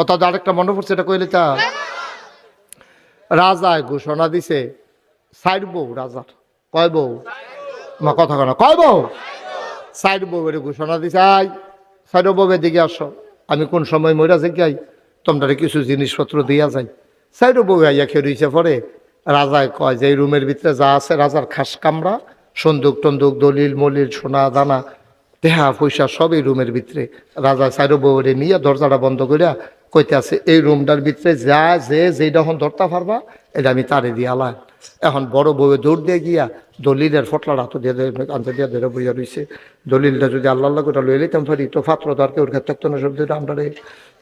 কথা আরেকটা মনে পড়ছে, এটা কইলে তা রাজায় ঘোষণা দিছে। সাইড বউ, রাজার। কয় বউ? মা কথা কয় না। কয় বউ? সাইড বউয়ের ঘোষণা দিছে। আই সাইড বউয়ের দিকে আসো। আমি কোন সময় মরা যাই তোমরা কিছু জিনিসপত্র দিয়া যাই। সাইড বউ আইয়া খেয়ে পরে। রাজায় কয় যে, এই রুমের ভিতরে যা আছে, রাজার খাস কামরা, সন্দুক টন্দুক, দলিল, মলিল, সোনা, দানা, দেহা, পয়সা সব এই রুমের ভিতরে। রাজা সাইড বউরে নিয়ে দরজাটা বন্ধ করিয়া কইতে আছে এই রুমটার ভিতরে যা যে যেটা এখন ধরতে পারবা, এটা আমি তারে দিয়ে আলাম এখন বড় বউয়ে দৌড় দিয়ে গিয়া দলিলের ফটলার হাতে দিয়ে আনতে দিয়ে ধরে বইয়া রয়েছে দলিলটা যদি আল্লাহ আল্লাহ করে লয়ে লিতাম পারি, তো পাত্র দরকে ওর ক্ষেত্রে না সব দিয়ে আমরা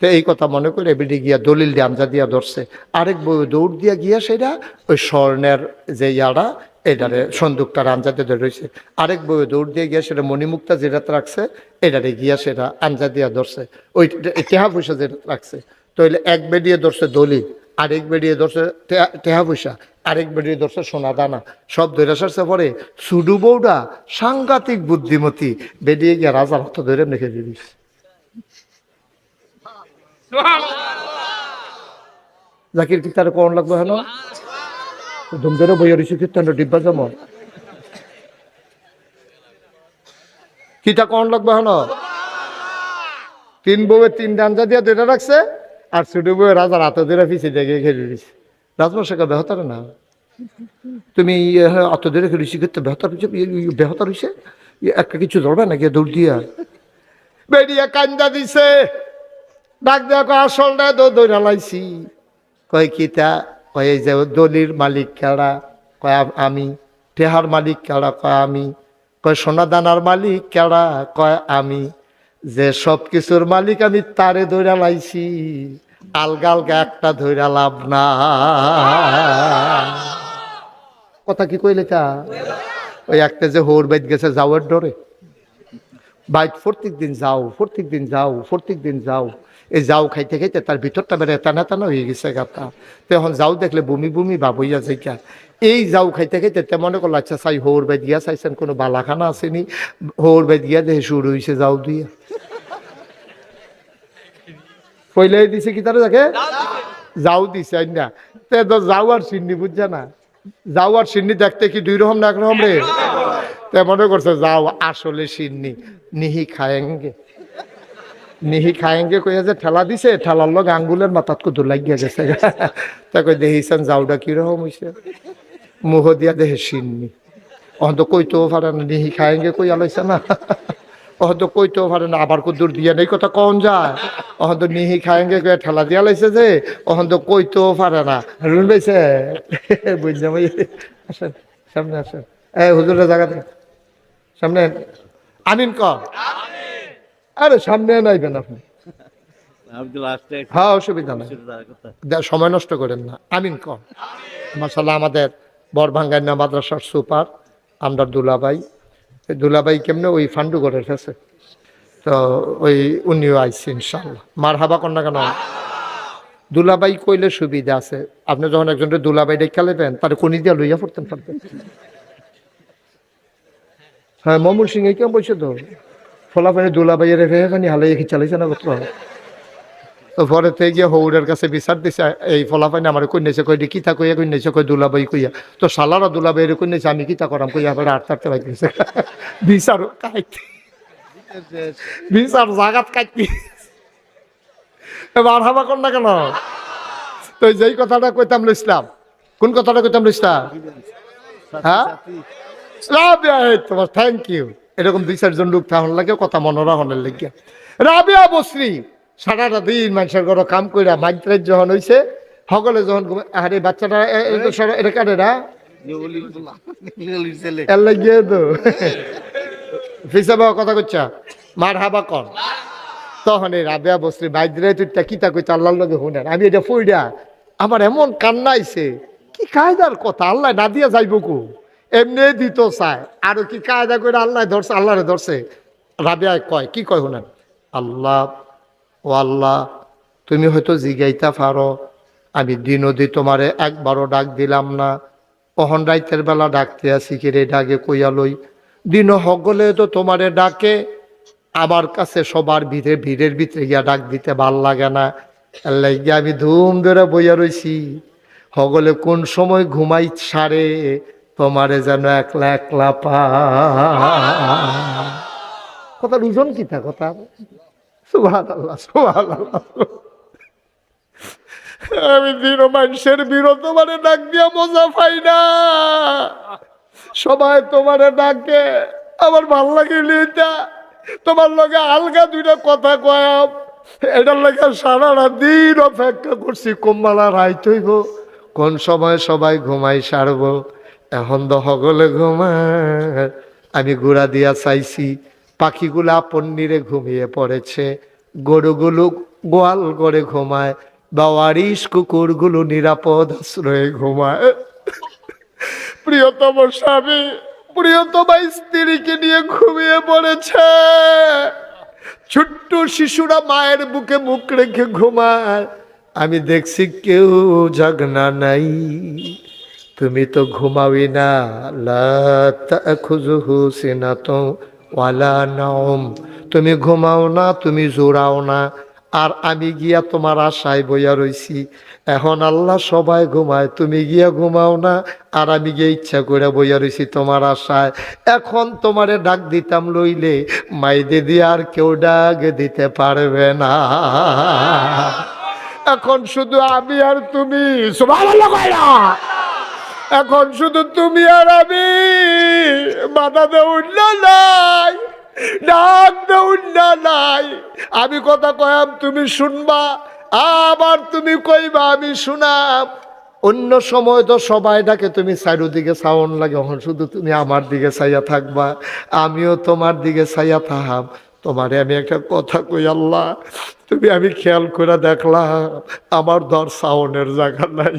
তো এই কথা মনে করে বেডি গিয়া দলিল দিয়ে আমজা দিয়া ধরছে। আরেক বউ দৌড় দিয়া গিয়া সেটা ওই স্বর্ণের যে ইয়ারা এটারে সন্দুকটা আঞ্জাতে ধরে রয়েছে। আরেক বউ দৌড় দিয়ে গিয়া সেটা মণিমুক্তা যেটা রাখছে এটারে গিয়া সেটা আঞ্জা দিয়া ধরছে। ওই টেহা পয়সা যেটা রাখছে। তো হইলে এক বেডিয়ে ধরছে দলিল আরেক বেডিয়ে ধরছে টেহা- পয়সা আরেক বেডিয়ে ধরছে সোনা দানা। সব ধরে সারছে পরে সুডু বউটা সাংঘাতিক বুদ্ধিমতী বেরিয়ে গিয়া রাজার হাত ধরে রেখে দিবি জাকির কি তার কোন লাগবে হেন? ধুম ধরে বইয়া রয়েছে কীর্তন ডিব্বা যেমন কিটা কন লাগবে হেন? তিন বউয়ে তিন ডাঞ্জা দিয়ে দুইটা রাখছে, আর ছোট বউয়ে রাজার হাতে ধরে পিছিয়ে দেখে ঘেরে দিছে রাজমশাকে বেহতারে না? তুমি অত ধরে ঋষি করতে বেহতার হয়েছে? বেহতার হয়েছে? একটা কিছু ধরবে নাকি দৌড় দিয়া? বেরিয়া কান্দা দিছে। ডাক কয় আসলটা তো দৌড়া লাইছি কয় কিতা কয়, এই যে দলির মালিক কেড়া? কয়, আমি টেহার মালিক কেড়া? কয়, আমি। কয় সোনা দানার মালিক কেড়া? কয়, আমি। যে সব কিছুর মালিক আমি তারে ধৈরা লাইছি। আলগা আলগা একটা ধৈরা লাভ না। কথা কি কইলে তা? ওই একটা যে হোর বাইত গেছে, যাওয়ার ডরে। বাইক প্রত্যেক দিন যাও প্রত্যেক দিন যাও প্রত্যেক দিন যাও। এই যাও খাইতে খাইতে তার ভিতরটা বেড়ে টানা টানা হয়ে গেছে গাতা তখন যাও দেখলে বমি বমি ভাব হইয়া যাইকা এই যাও খাইতে খাইতে তে মনে করল আচ্ছা চাই হোর বেদ দিয়া চাইছেন কোনো বালাখানা আসেনি হোর বেদ দিয়া দেখে শুরু হয়েছে যাও দিয়া। পইলে দিছে কি তারা দেখে যাও দিছে না তে তো যাও আর সিন্নি বুঝছে না। যাও আর সিন্নি দেখতে কি দুই রকম না এক রকম রে? তে মনে করছে, যাও, আসলে সিন্নি নিহি খায়েঙ্গে। নিহি খায়েঙ্গে কইয়া যে ঠেলা দিছে, ঠেলার লগ আঙ্গুলের মাথাত কত লাগিয়া গেছে। তা কই দেখিছেন যাওটা কীরকম হইছে? মুহ দিয়া দেহে সিন্নি অহন্ত কইতেও পারে না, নিহি খায়েঙ্গে কইয়া লইছে না। অহন্ত কইতেও পারে না, আবার কদ্দুর দিয়া নেই কথা কন যায় অহন্ত নিহি খায়েঙ্গে কইয়া ঠেলা দিয়া লাইছে যে অহন্ত কইতেও পারে না। রুন লইছে? বুঝলাম আসেন, সামনে আসেন। এই হুজুরের জায়গাতে, সামনে আমিন কর। আরে সামনে নাইবেন আপনি। হ্যাঁ অসুবিধা নাই। সময় নষ্ট করেন না। আমিন কর মাসাল্লাহ আমাদের বরভাঙ্গান্না মাদ্রাসার সুপার আমরা দুলাবাই এই দুলাবাই কেমনে ওই ফান্ডু করে ফেছে তো ওই উনিও আইসি ইনশাল্লাহ মার হাবা কন্যা কেন? দুলাবাই কইলে সুবিধা আছে। আপনি যখন একজনের দুলাবাই ডেকা লেবেন তার কোনি দিয়া লইয়া পড়তেন পারবেন হ্যাঁ মমুল সিং এই কেমন বলছে তো? ফলাফানি দুলাবাইয়ের রেখে খানি হালাই কি চালাইছে না কত তো পরে থেকে গিয়ে হৌরের কাছে বিচার দিছে, এই ফলাফাইন আমার কইনেছে কই কিতা কইয়া কইনেছে কই দুলাবাই কইয়া। তো সালারা দুলাবাই রে কইনেছে আমি কিতা করাম, কইয়া আবার আট থাকতে পাইতেছে বিচার কাইতে বিচার জাগাত কাইতে এবার হাবা কর না কেন? তো যেই কথাটা কইতাম লইছিলাম, কোন কথাটা কইতাম লইছিলাম? হ্যাঁ? তোমার থ্যাংক ইউ এরকম দুই চারজন লোক থাকুন লাগে, কথা মনোরা হনের লাগিয়া রাবিয়া বসরি সারাটা দিন মানুষের ঘর কাম কইরা মাইত্রের যখন হইছে, সকলে যখন আরে বাচ্চাটা এটা কারে না এর তো। কথা কচ্ছা মার হাবা কর। তখন এই রাবিয়া বসরি মাইত্রে তুই কিতা কইতে আল্লাহর লগে শুনেন। আমি এটা ফইডা আমার এমন কান্না আইছে, কি কায়দার কথা? আল্লাহ না দিয়া যাইব কু? এমনি দিত চায় আরও কি কায়দা করে আল্লাহ ধরছে? আল্লাহরে ধরছে? রাবিয়া কয়, কি কয় শুনেন? আল্লাহ, ও আল্লাহ, তুমি হয়তো জিগাইতা পারো। আমি দিনদি তোমারে একবারও ডাক দিলাম না। অহন রাইতের বেলা ডাকতে আসি কিরে ডাকে কইয়া লই। দিন সকলে তো তোমারে ডাকে। আমার কাছে সবার ভিড়ে, ভিড়ের ভিতরে গিয়া ডাক দিতে ভালো লাগে না। আল্লাহ গিয়ে আমি ধুম ধরে বইয়া রইছি। হগলে কোন সময় ঘুমাই সারে? তোমারে যেন একলা একলা পা। কথা দুজন কি তা কথা? সুভান আল্লাহ সুভান আমি দিন মানুষের বিরত মানে ডাক দিয়া মজা পাই না। সবাই তোমারে ডাকে, আমার ভালো লাগে এটা তোমার লগে আলগা দুইটা কথা কয়াম এটার লাগে সারা দিন অপেক্ষা করছি কোম্বালা রাইত হইব, কোন সময় সবাই ঘুমাই সারব। এখন তো হগলে ঘুমায়। আমি গুড়া দিয়া চাইছি, পাখিগুলা পন্নিরে ঘুমিয়ে পড়েছে। গরুগুলো গোয়াল করে ঘুমায় বাওয়ারিস কুকুরগুলো নিরাপদ আশ্রয়ে ঘুমায়। প্রিয়তম স্বামী প্রিয়তমা স্ত্রীকে নিয়ে ঘুমিয়ে পড়েছে। ছোট্ট শিশুরা মায়ের বুকে মুখ রেখে ঘুমায়। আমি দেখছি কেউ জাগনা নাই। তুমি তো ঘুমাওই না। নাওম। তুমি ঘুমাও না, তুমি জোড়াও না। আর আমি গিয়া তোমার আশায় বইয়া রইছি। এখন আল্লাহ সবাই ঘুমায়, তুমি গিয়া ঘুমাও না। আর আমি গিয়ে ইচ্ছা করে বইয়া রইছি তোমার আশায়। এখন তোমারে ডাক দিতাম লইলে, মাইদে দিয়ে আর কেউ ডাক দিতে পারবে না। এখন শুধু আমি আর তুমি। কইরা। এখন শুধু তুমি আর আমি। বাধা দেউন নাই। নাই। আমি কথা কয়াম, তুমি শুনবা। আবার তুমি কইবা, আমি শুনাম। অন্য সময় তো সবাই ডাকে, তুমি চারিদিকে সাউন্ড লাগে, এখন শুধু তুমি আমার দিকে চাইয়া থাকবা। আমিও তোমার দিকে চাইয়া থাকাম তোমারে আমি একটা কথা কই, আল্লাহ, তুমি আমি খেয়াল করে দেখলাম, আমার ধর সাউনের জায়গা নাই।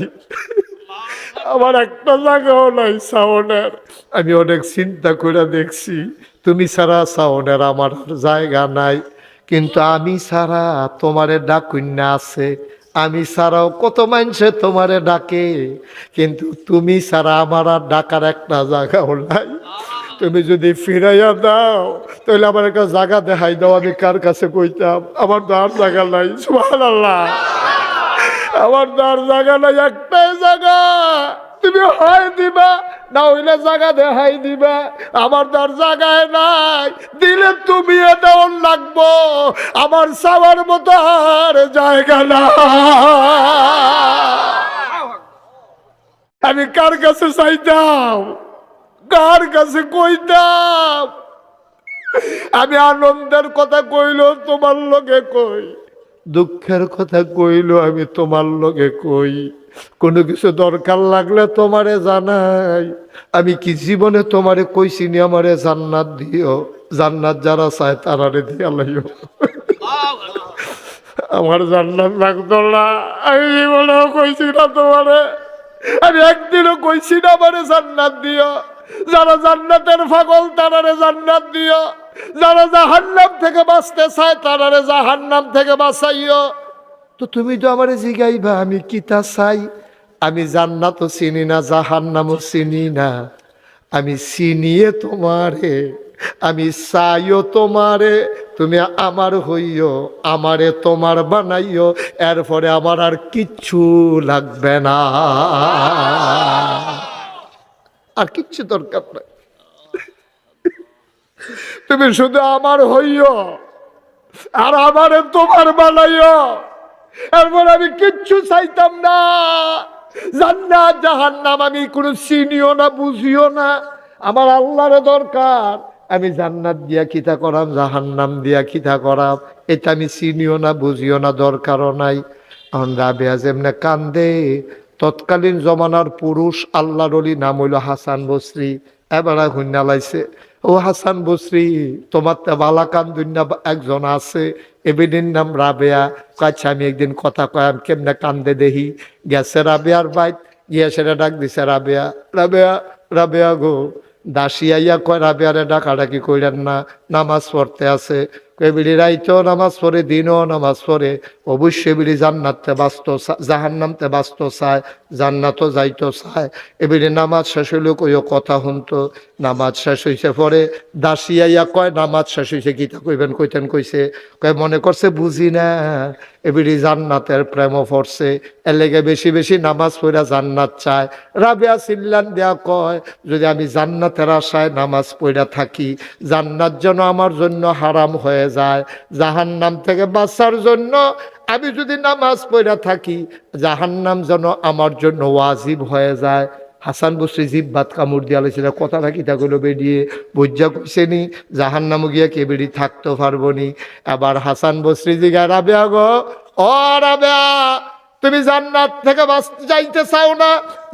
আমার একটা জায়গাও নাই সাউনের। আমি অনেক চিন্তা করে দেখছি, তুমি ছাড়া সাউনের আমার জায়গা নাই। কিন্তু আমি ছাড়া তোমারে ডাকুন্যা আছে। আমি ছাড়াও কত মানুষে তোমারে ডাকে। কিন্তু তুমি ছাড়া আমার আর ডাকার একটা জায়গাও নাই। তুমি যদি ফিরাইয়া দাও, তাহলে আমার একটা জায়গা দেখাই দাও, আমি কার কাছে কইতাম? আমার তো আর জায়গা নাই, সুবহানাল্লাহ। আমার দার জায়গা নাই, একটাই জায়গা। তুমি হয় দিবা, না হইলে জায়গা দেখাই দিবা। আমার দার জায়গায় নাই, দিলে তুমি এটা ওর লাগবো। আমার চাওয়ার মতো আর জায়গা না আমি কার কাছে চাইতাম? কার কাছে কইতাম? আমি আনন্দের কথা কইল তোমার লগে কই? দুঃখের কথা কইল, আমি তোমার লগে কই? কোনো কিছু দরকার লাগলে তোমারে জানাই। আমি কি জীবনে তোমারে কইছি নি আমারে জান্নাত দিও? জান্নাত যারা চায় তারারে দিয়া লাইও। আমার জান্নাত লাগতো না। আমি জীবনেও কইছি না তোমারে। আমি একদিনও কইছি না আমারে জান্নাত দিও। যারা জান্নাতের ফাগল তারারে জান্নাত দিও। যারা জাহান্নাম থেকে বাঁচতে চায়, তারারে জাহান্নাম থেকে বাঁচাইও। তো তুমি তো আমারে জিগাইবা, আমি কিতা চাই? আমি জান্নাতও চিনি না, জাহান্নামও চিনি না। আমি চিনিয়ে তোমারে, আমি চাইও তোমারে, তুমি আমার হইও, আমারে তোমার বানাইও, এরপরে আমার আর কিচ্ছু লাগবে না। আর কিচ্ছু দরকার নাই। তুমি শুধু আমার হইও, আর আমারে তোমার বানাইও। এরপর আমি কিচ্ছু চাইতাম না। জান্নাত, জাহান্নাম, আমি কোনো চিনিও না, বুঝিও না। আমার আল্লাহর দরকার। আমি জান্নাত দিয়া কিতা করাম, জাহান্নাম দিয়া কিতা করাম। এটা আমি চিনিও না, বুঝিও না, দরকারও নাই। এখন রাবেয়া যেমনে কান্দে। তৎকালীন জমানার পুরুষ, আল্লাহর নাম হইল হাসান বসরি। এবারে হুন্না লাইছে ও হাসান বসরি, তোমার তো বালাকান একজন আছে। এবিনের নাম রাবেয়া। কাছে আমি একদিন কথা কয়াম কেমনে কান্দে দেহি গেছে রাবেয়ার বাইত গিয়া সেটা ডাক দিছে রাবেয়া। রাবেয়া রাবেয়া গো দাসিয়াইয়া কয়, রাবেয়ারে ডাকাডাকি কইলেন না, নামাজ পড়তে আছে। কবিলি রাইতেও নামাজ পড়ে, দিনও নামাজ পড়ে, অবশ্যই বিলি জান্নাতে বাস্ত জাহান্নামতে বাস্ত চায় জান্নাতও যাইতো চায় এবিলি নামাজ শেষ হইলেও কইও কথা শুনতো, নামাজ শেষ হইছে পরে দাসিয়াইয়া কয়, নামাজ শেষ হইছে, গীতা কইবেন, কইতেন কইছে। কয়, মনে করছে বুঝি না। এবিডি জান্নাতের প্রেম পড়ছে এলেগে লেগে বেশি বেশি নামাজ পড়া জান্নাত চায়। রাবিয়া সিল্লান দেয়া কয়, যদি আমি জান্নাতের আশায় নামাজ পড়া থাকি, জান্নাত যেন আমার জন্য হারাম হয়ে যায়। জাহান্নাম থেকে বাঁচার জন্য আমি যদি নামাজ পড়া থাকি, জাহান্নাম যেন আমার জন্য ওয়াজিব হয়ে যায়। হাসান বসরি জিব্বাত কামড় দিয়া লেছিল কথা থাকি থাকল বেরিয়ে বুঝা কইছে নি জাহান নাম গিয়া কে বেরি থাকতে পারব নি? এবার হাসান বসরি জিগা, রাবেয়া গো, ও রাবেয়া, তুমি জান্নাত থেকে বাঁচতে যাইতে চাও না,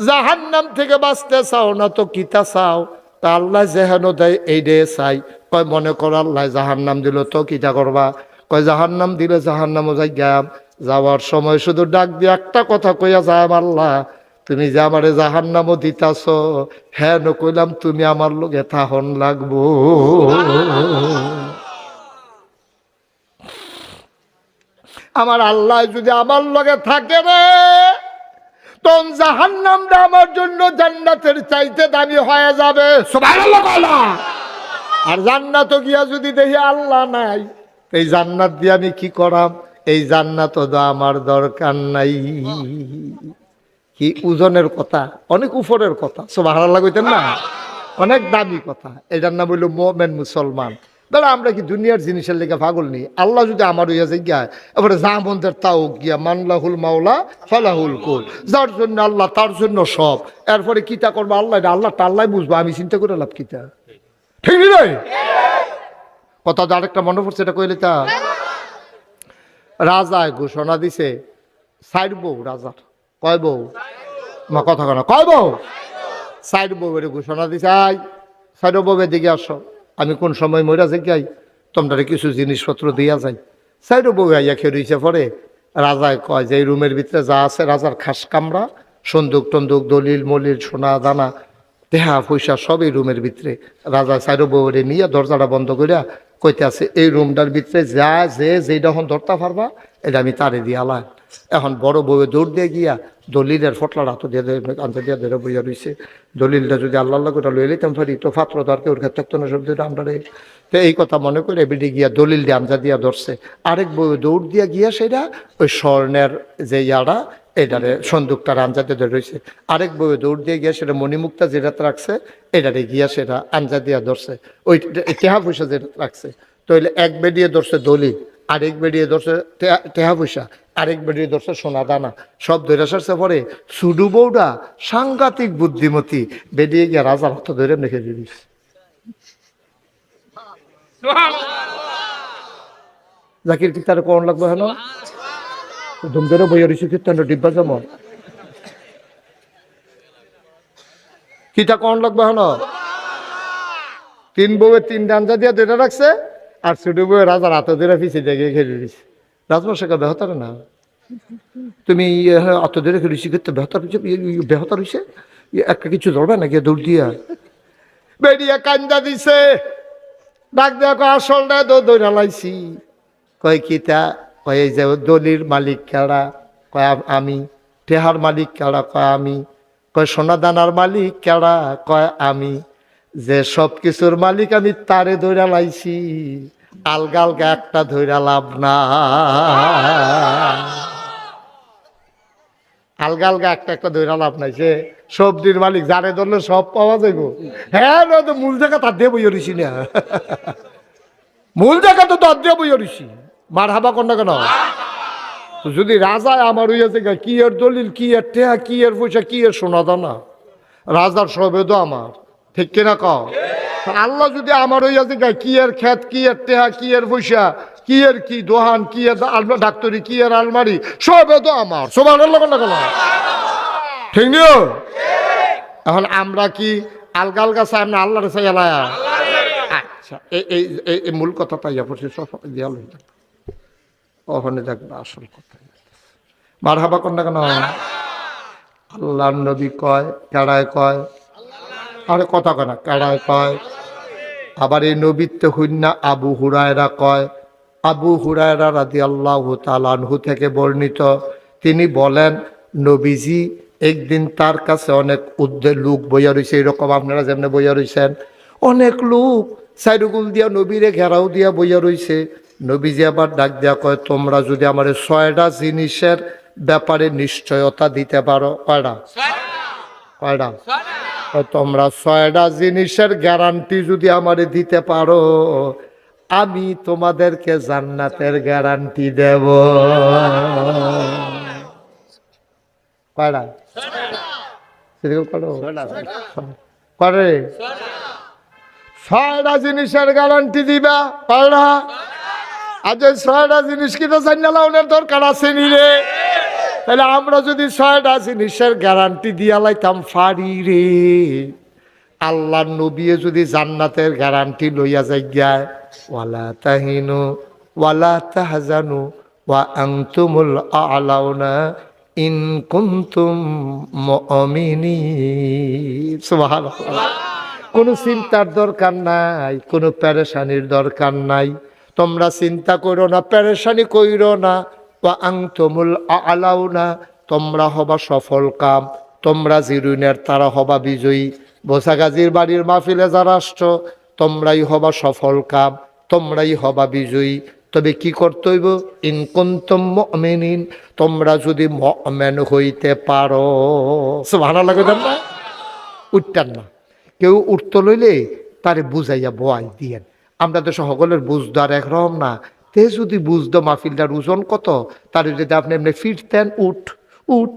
জাহান্নাম থেকে বাঁচতে চাও না তো কিতা চাও? তা আল্লাহ যেহেন দেয় এই ডে চাই। কয়, মনে করো আল্লাহ জাহান নাম দিল তো কিতা করবা? কয়, জাহান্নাম দিলে জাহান্নামও যাই গাম যাওয়ার সময় শুধু ডাক দিয়ে একটা কথা কইয়া যায় আল্লাহ তুমি যে আমারে জাহান নামও দিতাছ হ্যাঁ নকইলাম তুমি আমার লোকে থাহন লাগবো। আমার আল্লাহ যদি আমার লগে থাকে রে, তখন জাহান নামটা আমার জন্য জান্নাতের চাইতে দামি হয়ে যাবে। আর জান্নাত গিয়া যদি দেখি আল্লাহ নাই, এই জান্নাত দিয়ে আমি কি করাম? এই জান্নাত আমার দরকার নাই। কি ওজনের কথা, অনেক উপরের কথা সব হারা লাগাইতেন না? অনেক দামি কথা। এটার নাম হইল মোমেন মুসলমান। দাঁড়া আমরা কি দুনিয়ার জিনিসের লেগে পাগল নেই আল্লাহ যদি আমার হইয়া যাই গিয়া, এবারে জামন্দের তাও গিয়া, মানলাহুল মাওলা, ফালাহুল কুল। যার জন্য আল্লাহ, তার জন্য সব। এরপরে কিতা করব? আল্লাহ আল্লাহ টাল্লাই বুঝব। আমি চিন্তা করে লাভ কিতা ঠিক নয় কথা আরেকটা মনে পড়ছে, এটা কইলে তা? রাজায় ঘোষণা দিছে সাইড বউ রাজার। কয় বউ? মা কথা কেন কয় বউ? সাইড বউ এর ঘোষণা দিছে আই সাইড বউয়ের দিকে আসো। আমি কোন সময় মরা যে গাই তোমরা কিছু জিনিসপত্র দিয়া যাই। সাইড বউ আইয়া খেয়ে রইছে পরে। রাজায় কয় যে, এই রুমের ভিতরে যা আছে, রাজার খাস কামরা, সন্দুক টন্দুক, দলিল, মলিল, সোনা, দানা দেহা পয়সা, সব এই রুমের ভিতরে। রাজা সাইড বউরে নিয়ে দরজাটা বন্ধ করিয়া কইতে আছে এই রুমটার ভিতরে যা যে যেটা এখন ধরতে পারবা, এটা আমি তারে দিয়ে আলাম এখন বড় বউয়ে দৌড় দিয়ে গিয়া দলিলের ফটলার হাতে দিয়ে আনতে দিয়ে ধরে বইয়া রইছে দলিলটা যদি আল্লাহ আল্লাহ করে লইয়ে লইতাম পারি, তো ফাত্র দরকে ওর ক্ষেত্রে তো না সব দিয়ে আমরা তো এই কথা মনে করে বেডে গিয়া দলিল দিয়ে আমজা দিয়া ধরছে। আরেক বউয়ে দৌড় দিয়া গিয়া সেটা ওই স্বর্ণের যে ইয়ারা এটারে সন্দুকটার আঞ্জাতে ধরে রয়েছে আরেক বউয়ে দৌড় দিয়ে গিয়া সেটা মণিমুক্তা যেটাতে রাখছে, এটারে গিয়া সেটা আঞ্জা দিয়া ধরছে। ওই টেহা পয়সা যেটা রাখছে। তো এক বেডিয়ে ধরছে দলিল। আরেক বেডিয়ে ধরছে টেহা- পয়সা আরেক বেডিয়ে ধরছে সোনা দানা। সব ধরে সারছে পরে সুডু বউডা সাংঘাতিক বুদ্ধিমতী বেরিয়ে গিয়া রাজার হাতে ধরে রেখে দিস জাকির কি তার কোন লাগবে হেন? ধুম ধরে বইয়া রয়েছে কীর্তন ডিব্বা যেমন কিটা কোন লাগবে হেন? তিন বউয়ের তিন ডাঞ্জা দিয়া দুটা রাখছে। আর ছোট বউয়ের রাজার হাতে ধরে পিছিয়ে দেখে খেলে দিছে রাজমশাকে বেহতার না? তুমি অত ধরে খেলেছি কিন্তু বেহতার হয়েছে? বেহতার হয়েছে? একটা কিছু ধরবে নাকি? দৌড় দিয়া। বেরিয়ে কান্দা দিছে। ডাক দেখো আসলটা তো দৌড়া লাইছি কয় কিতা কয়, এই যে দলির মালিক কেড়া? কয়, আমি টেহার মালিক কেড়া? কয়, আমি। কয় সোনা দানার মালিক কেড়া? কয়, আমি। যে সব কিছুর মালিক আমি তারে ধইরা লাইছি। আলগা আলগা একটা ধইরা লাভ না। আলগা আলগা একটা একটা ধইরা লাভ নাই। সে সবজির মালিক যারে ধরলে সব পাওয়া যাইব। হ্যাঁ তো মূল জায়গা তার দিয়ে বইয়া রইছি না। মূল জায়গা তো তার দিয়ে বইয়া রইছি। মার হাবা না কেন? যদি রাজা আমার গা, কি এর দলিল কি এর টেহা কি এর পয়সা কি এর সোনা দানা? রাজার সবেদ আমার। ঠিক কিনা কও? আল্লাহ যদি আমার হইয়াছে গা, কি এর খেত কি এর টেহা কি এর পয়সা কি এর কি দোহান কি এর ডাক্তারি কি এর আলমারি সবে তো আমার। সবার আল্লাহ ঠিক নিও? এখন আমরা কি আলগা আলগা চাই আমরা আল্লাহরে চাই আল্লাহ? আচ্ছা এই এই এই- মূল কথা ইয়া পড়ছে সব দিয়া লই ওখানে দেখবে আসল কথা। মার হাবা কন্যা কেন? আল্লাহ নবী কয় কেড়ায় কয় আরে কথা কয় না কেড়ায় কয়। আবার এই নবীত্ব হুন্না আবু হুরায়রা কয় আবু হুরায়রা রাদি আল্লাহ তালানহু থেকে বর্ণিত। তিনি বলেন নবীজি একদিন তার কাছে অনেক উদ্দে লোক বইয়া রয়েছে এরকম আপনারা যেমনি বইয়া রয়েছেন অনেক লোক সাইডুগুল দিয়া নবীরে ঘেরাও দিয়া বইয়া রয়েছে নবীজি আবার ডাক দেয়া কয় তোমরা যদি আমার ছয়টা জিনিসের ব্যাপারে নিশ্চয়তা দিতে পারো। কয়টা? কয়টা? কয় তোমরা ছয়টা জিনিসের গ্যারান্টি যদি আমারে দিতে পারো আমি তোমাদেরকে জান্নাতের গ্যারান্টি দেব। কয়টা? করো ছয়টা। জিনিসের গ্যারান্টি দিবা কয়টা আজ ছয়টা জিনিস কিনা জানালাউনের দরকার আছে নি রে? তাহলে আমরা যদি ছয়টা জিনিসের গ্যারান্টি দিয়া লাইতাম ফারি রে। আল্লাহ নবিয়ে যদি জান্নাতের গ্যারান্টি লইয়া যাইয়ায় ওয়ালা তাহিনু, ওয়ালা তাহজানু, ওয়া আনতুমুল আলাউনা ইন কুনতুম সুবহানাল্লাহ। কোনো চিন্তার দরকার নাই, কোনো প্যারেশানির দরকার নাই। তোমরা চিন্তা করো না প্যারেশানি কইরো না। আংতমুল আলাও না তোমরা হবা সফল কাম, তোমরা জিরুনের তারা হবা বিজয়ী। বোসাগাজির বাড়ির মাহফিলে যারা আসছো, তোমরাই হবা সফল কাম, তোমরাই হবা বিজয়ী। তবে কি করতে হইব? ইনকন্তম তোমরা যদি মেন হইতে পারো। ভালো লাগে না উঠতেন না। কেউ উঠতে লইলে তারে বুঝাইয়া বয়াই দিয়েন। আমরা তো সকলের বুঝদার একরকম না। তে যদি বুঝতো মাহফিলটার ওজন কত, তাহলে যদি আপনি এমনি ফিরতেন, উঠ উঠ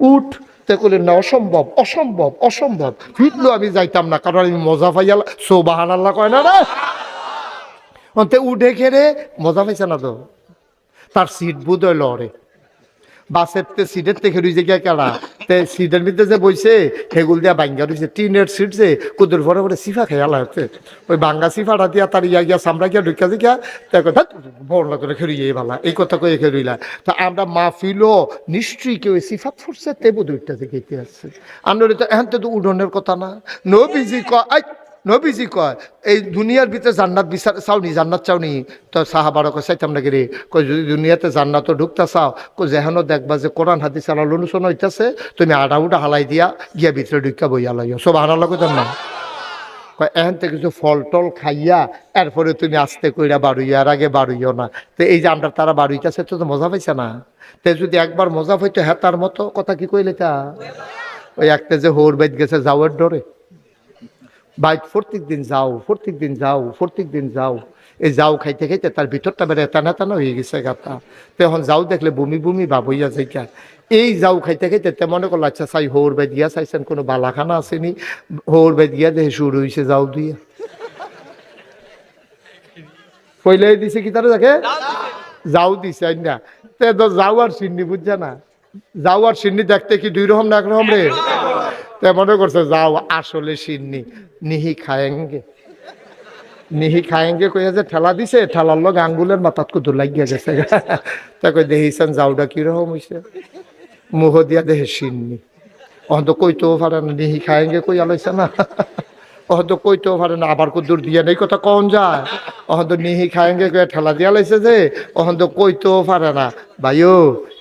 উঠ, তে করলেন না, অসম্ভব অসম্ভব অসম্ভব। ফিরলেও আমি যাইতাম না, কারণ আমি মজা পাইয়াল সোবাহান আল্লাহ কয় না না? উঠে খেরে মজা পাইছে না তো? তার সিট বুধ লড়ে। বাসের তে সিটের থেকে রুইছে গিয়া কেলা তে সিটের মধ্যে যে বইছে সেগুল দিয়া বাঙ্গা রয়েছে টিনের সিট যে কুদুর ভরে ভরে সিফা খেয়ালা হচ্ছে ওই বাঙ্গা সিফাটা দিয়া তার ইয়া গিয়া সামরা গিয়া ঢুকা দিয়া তাই কথা বড় করে খেরিয়ে ভালা এই কথা কয়ে খেরিলা তা আমরা মাহফিলও নিশ্চয়ই কেউ সিফাত ফুটছে তে বুধুরটা থেকে আসছে আমরা তো এখন তো উডনের কথা না। নো বিজি ক আই নবীজি কয়, এই দুনিয়ার ভিতরে জান্নাত বিচার চাওনি, জান্নাত চাওনি। তো সাহাবারও কয়, চাইতাম নাকি রে? কই যদি দুনিয়াতে জান্নাতও ঢুকতে চাও কই যেহেনো দেখবা যে কোরআন, হাদিস আলাল অনুসরণ হইতেছে, তুমি আডা উডা হালাই দিয়া গিয়া ভিতরে ঢুকা বইয়া লাইও। সব আনার লাগে না কয় এখান থেকে কিছু ফল টল খাইয়া এরপরে তুমি আস্তে কইরা বাড়ুইয়া আর আগে বাড়ুইও না। তো এই যে আমরা তারা বাড়ুইতেছে তো তো মজা পাইছে না। তে যদি একবার মজা পাইতো হ্যাঁ তার মতো কথা কি কইলে তা? ওই একটা যে হোর বেদ গেছে, যাওয়ার ডরে। বাইক প্রত্যেক দিন যাও প্রত্যেক দিন যাও প্রত্যেক দিন যাও। এই যাও খাইতে খাইতে তার ভিতরটা বেড়ে টানা টানা হয়ে গেছে গাতা তখন যাও দেখলে বমি বমি ভাব হইয়া যাইকা এই যাও খাইতে খাইতে তে মনে করল আচ্ছা চাই হৌর বাই দিয়া চাইছেন কোনো বালাখানা আসেনি হৌর বাই দিয়া দেখে শুরু হয়েছে যাও দিয়া। পইলাই দিছে কি তারা দেখে যাও দিছে না তে তো যাও আর সিন্নি বুঝছে না? যাও আর সিন্নি দেখতে কি দুই রকম না এক রকম রে তে মনে করছে, যাও, আসলে সিন্নি, নিহি খায়েঙ্গে। নিহি খায়েঙ্গে কইয়া যে ঠেলা দিছে, ঠেলার লোক আঙ্গুলের মাথাত কুদুর লাগিয়া গেছে। তা কই দেখিছেন যাওটা কীরকম হইছে? মুহ দিয়া দেহে সিন্নি। অহন্ত কইতেও পারে না, নিহি খায়েঙ্গে কইয়া লইছে না? অহন্ত কইতেও পারে না, আবার কুদুর দিয়া নেই, কথা কন যায়? অহন্ত নিহি খায়েঙ্গে কইয়া ঠেলা দিয়া লাইছে যে অহন্ত কইতেও পারে না ভাইও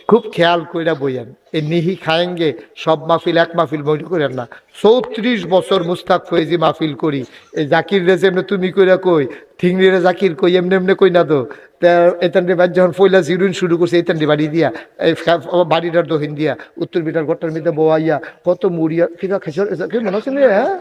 খুব খেয়াল কইরা বইয়ান এই নিহি খায়েঙ্গে সব মাহফিল এক মাহফিল মনে করেন না। চৌত্রিশ বছর মুস্তাক ফয়েজি মাহফিল করি। এই জাকির রে যেমনি তুমি কইরা কই ঠিংরি রে জাকির কই, এমনি এমনি কই না তো? এতান বাড়ি যখন পয়লা জিরুন শুরু করছে, এতান বাড়ি দিয়া, এই বাড়িটার দহিন দিয়া, উত্তর বিটার ঘরটার মধ্যে বোয়াইয়া কত মুড়িয়া কিনা খেসর মনে হচ্ছে হ্যাঁ?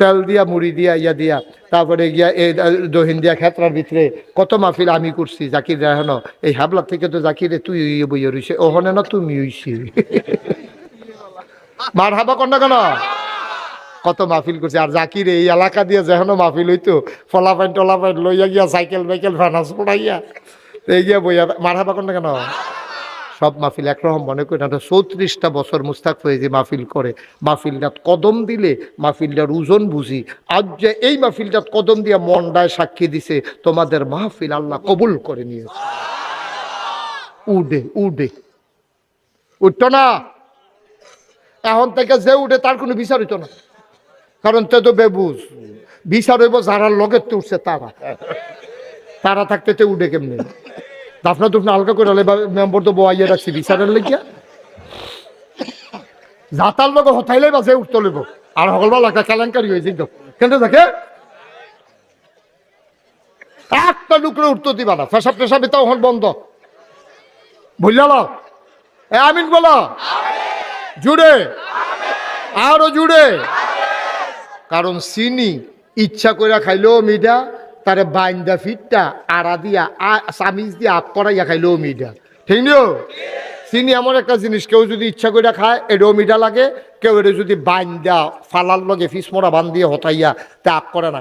তেল দিয়া, মুড়ি দিয়া, ইয়া দিয়া। তারপরে গিয়া এই দহিন দিয়া খেতরার ভিতরে কত মাহফিল আমি করছি, জাকির রাহন এই হাবলার থেকে তো জাকিরে তুই ইয়ে বইয়া রইছে। ওহনে না তুমি হইছি। মার হাবা কর না কেন? কত মাহফিল করছে। আর জাকির এই এলাকা দিয়ে যেহেন মাহফিল হইতো, ফলা ফলাফাইন টলাফাইন লইয়া গিয়া, সাইকেল, বাইকেল ফানাস পড়াইয়া, এই গিয়া বইয়া মার হাবা কর না কেন? সব মাহফিল একরকম মনে করি না চৌত্রিশটা বছর মুস্তাক ফয়েজি মাহফিল করে, মাহফিলটাত কদম দিলে মাহফিলটার ওজন বুঝি। আজ যে এই মাহফিলটাত কদম দিয়া মন্ডায় সাক্ষী দিছে, তোমাদের মাহফিল আল্লাহ কবুল করে নিয়েছে। উডে উডে। উঠতো না। এখন থেকে যে উঠে তার কোনো বিচার হইতো না। কারণ তে তো বেবুজ। বিচার হইব যারা লগের তো উঠছে তারা। তারা থাকতে তে উঠে কেমনে? দাফনা দুফনা হালকা করে হলে মেম্বর তো বয়াইয়ে রাখছি, বিচারের লেগিয়া। যাতার লোক হতাইলে বাজে উঠতে লইব আর সকলবার একটা কেলেঙ্কারি হয়েছে তো। কেন এক একটা লুকরে উঠতে দিবা না, ফেসাব টেসাবি তখন বন্ধ। বুঝল এ আমিন বলো? জুড়ে? আরও জুড়ে? কারণ চিনি ইচ্ছা করে খাইলেও মিঠা তারে বাইন্দা ফিটটা, আড়া দিয়া চামিচ দিয়ে আপ করাইয়া খাইলেও মিঠা। ঠিক নিও? চিনি এমন একটা জিনিস, কেউ যদি ইচ্ছা করে খায় এটাও মিঠা লাগে। কেউ এটা যদি বাইন্দা ফালার লগে ফিসমোড়া বান দিয়ে হতাইয়া তা আপ করে না।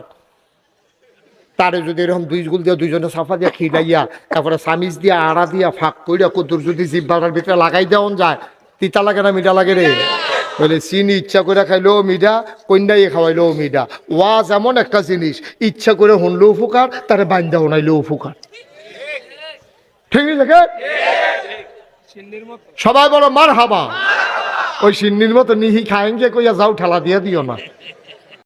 তারে যদি এরকম দুই গুল দিয়ে দুইজনে সাফা দিয়া খিলাইয়া তারপরে সামিজ দিয়া আড়া দিয়া ফাঁক কইরা কদ্দুর যদি জিব্বাটার ভিতরে লাগাই দেওয়ান যায়, তিতা লাগে না, মিঠা লাগে রে? বলে, চিনি ইচ্ছা করে খাইলেও মিঠা, কন্যাই খাওয়াইলেও মিঠা। ওয়াজ এমন একটা জিনিস, ইচ্ছা করে শুনলেও ফুকার তারে বান্ধা শোনাইলেও ফুকার ঠিক আছে সবাই বলো মার হাবা ওই সিন্নির মতো নিহি খায়েঙ্গে কইয়া যাও, ঠেলা দিয়ে দিও না।